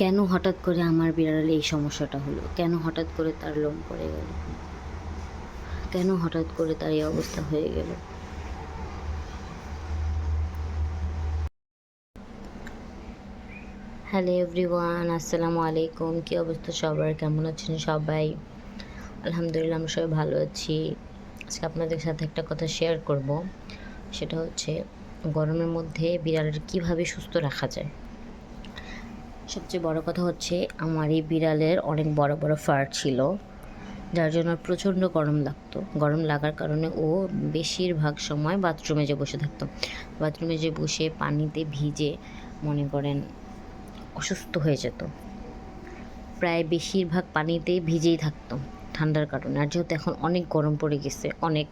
কেন হঠাৎ করে আমার বিড়ালে এই সমস্যাটা হলো? কেন হঠাৎ করে তার লোম পড়ে গেল? কেন হঠাৎ করে তার এই অবস্থা হয়ে গেল? হ্যালো এভরিওয়ান আসসালামু আলাইকুম। কী অবস্থা সবার? কেমন আছেন সবাই? আলহামদুলিল্লাহ, আমরা সবাই ভালো আছি। আজকে আপনাদের সাথে একটা কথা শেয়ার করব। সেটা হচ্ছে গরমের মধ্যে বিড়ালের কীভাবে সুস্থ রাখা যায়? সবচেয়ে বড় কথা হচ্ছে আমার এই বিড়ালের অনেক বড় বড় ফার ছিল, যার জন্য প্রচণ্ড গরম লাগতো। গরম লাগার কারণে ও বেশিরভাগ সময় বাথরুমে যে বসে থাকতো। বাথরুমে যে বসে পানিতে ভিজে মনে করেন অসুস্থ হয়ে যেত। প্রায় বেশিরভাগ পানিতে ভিজেই থাকতো ঠান্ডার কারণে। আর যেহেতু এখন অনেক গরম পড়ে গেছে, অনেক,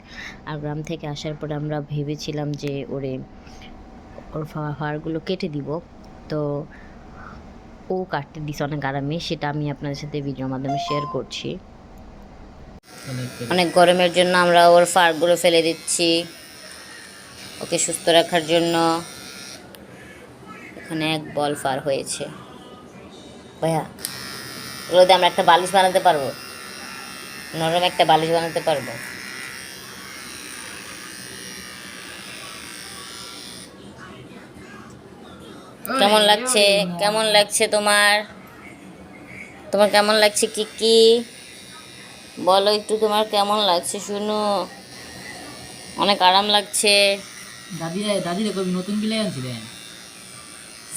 আর গ্রাম থেকে আসার পরে আমরা ভেবেছিলাম যে ওরে ওর ফাড়গুলো কেটে দিব। তো ও কাটতে দিছে অনেক আরামে সেটা আমি আপনাদের সাথে ভিডিওর মাধ্যমে শেয়ার করছি। অনেক গরমের জন্য আমরা ওর ফাড়গুলো ফেলে দিচ্ছি। ওকে সুস্থ রাখার জন্য। এখানে এক বল ফার হয়েছে। ভাইয়া ওগুলো দিয়ে আমরা একটা বালিশ বানাতে পারব? নরম একটা বালিশ বানাতে পারব? কেমন লাগছে? কেমন লাগছে তোমার? তোমার কেমন লাগছে কি কি? বলো একটু তোমার কেমন লাগছে শুনো। অনেক আরাম লাগছে। দাদিরা দাদিরা কবি নতুন বিলাই আনছিলেন?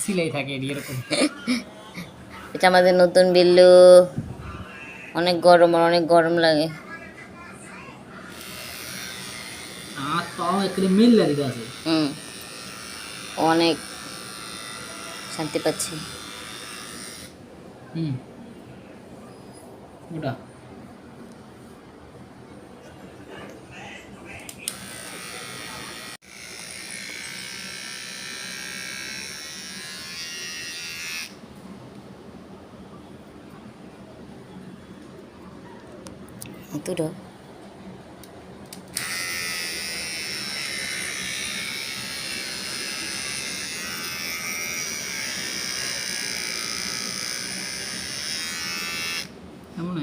সিলাই থাকে এরকম। এটা আমাদের নতুন বিল্লু। অনেক গরম আর অনেক গরম লাগে। আর তাও একটু মিল দাদিরা আছে। হুম। অনেক। শান্তি পাচ্ছি হুম ওটা দুটো এমন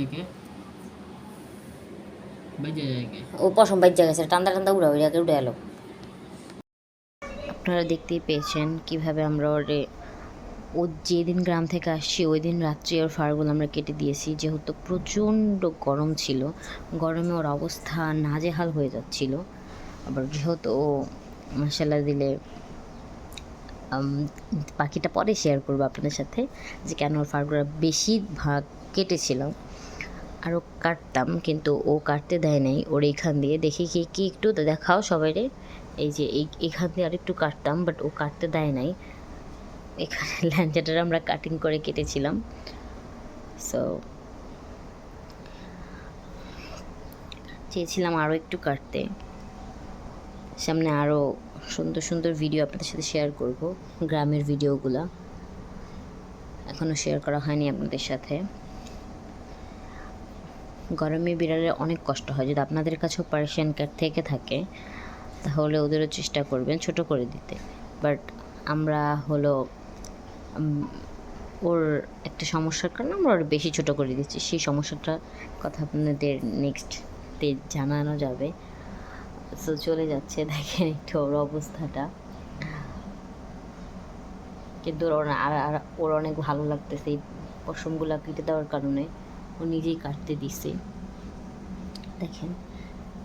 হয় কে বেজে যায় কে ও পশম বাইর গেছে, টান্দা টান্দা উড়া উড়ে উড়ে এলো। আপনারা দেখতেই পেয়েছেন কীভাবে আমরা ওরে, ও যেদিন গ্রাম থেকে আসছি ওই দিন রাত্রে ওর ফাড়গুলো আমরা কেটে দিয়েছি। যেহেতু প্রচণ্ড গরম ছিল, গরমে ওর অবস্থা নাজেহাল হয়ে যাচ্ছিল। আবার যেহেতু ও মশালা দিলে বাকিটা পরে শেয়ার করব আপনাদের সাথে, যে কেন ওর ফাড়গুলো বেশিরভাগ কেটেছিলাম আরও কাটতাম, কিন্তু ও কাটতে দেয় নাই। ওর এইখান দিয়ে দেখি কি কি একটু দেখাও সবাইরে। এই যে এই এখান দিয়ে আরেকটু কাটতাম বাট ও কাটতে দেয় নাই। এখানে ল্যাঞ্চাটার আমরা কাটিং করে কেটেছিলাম। সো চেয়েছিলাম আরও একটু কাটতে। সামনে আরও সুন্দর সুন্দর ভিডিও আপনাদের সাথে শেয়ার করব, গ্রামের ভিডিওগুলা এখনও শেয়ার করা হয়নি আপনাদের সাথে। গরমে বিড়ালের অনেক কষ্ট হয়। যদি আপনাদের কাছেও পার্সিয়ান ক্যাট থেকে থাকে, তাহলে ওদেরও চেষ্টা করবেন ছোট করে দিতে। বাট আমরা হলো ওর একটা সমস্যার কারণে আমরা ওর বেশি ছোট করে দিচ্ছি। সেই সমস্যাটার কথা আপনাদের নেক্সট নেক্সটতে জানানো যাবে। সো চলে যাচ্ছে, দেখেন একটু ওর অবস্থাটা। কিন্তু ওর আর, ওর অনেক ভালো লাগতেছে এই পশমগুলা কেটে দেওয়ার কারণে। ও নিজেই কাটতে দিছে। দেখেন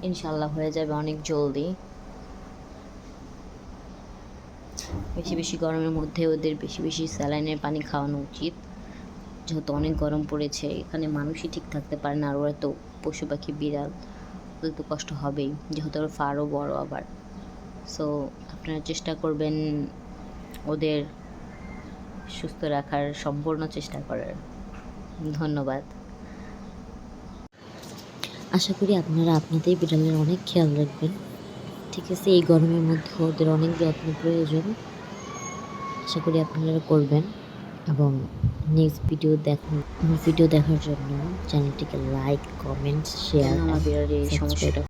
ইনশাল্লাহ হয়ে যাবে অনেক জলদি। বেশি বেশি গরমের মধ্যে ওদের বেশি বেশি স্যালাইনের পানি খাওয়ানো উচিত। যেহেতু অনেক গরম পড়েছে, এখানে মানুষই ঠিক থাকতে পারে না, আর ওরা তো পশু পাখি বিড়াল, ওদের তো কষ্ট হবেই, যেহেতু ওর ফারও বড় আবার। সো আপনারা চেষ্টা করবেন ওদের সুস্থ রাখার সম্পূর্ণ চেষ্টা করার। ধন্যবাদ। আশা করি আপনারা আপনাদের বিড়ালের অনেক খেয়াল রাখবেন। ঠিক আছে এই গরমের মধ্যে ওদের অনেক যত্ন প্রয়োজন। আশা করি আপনারা করবেন এবং নেক্সট ভিডিও দেখার ভিডিও দেখার জন্য চ্যানেলটিকে লাইক কমেন্ট শেয়ার আমার এই সমস্যাটা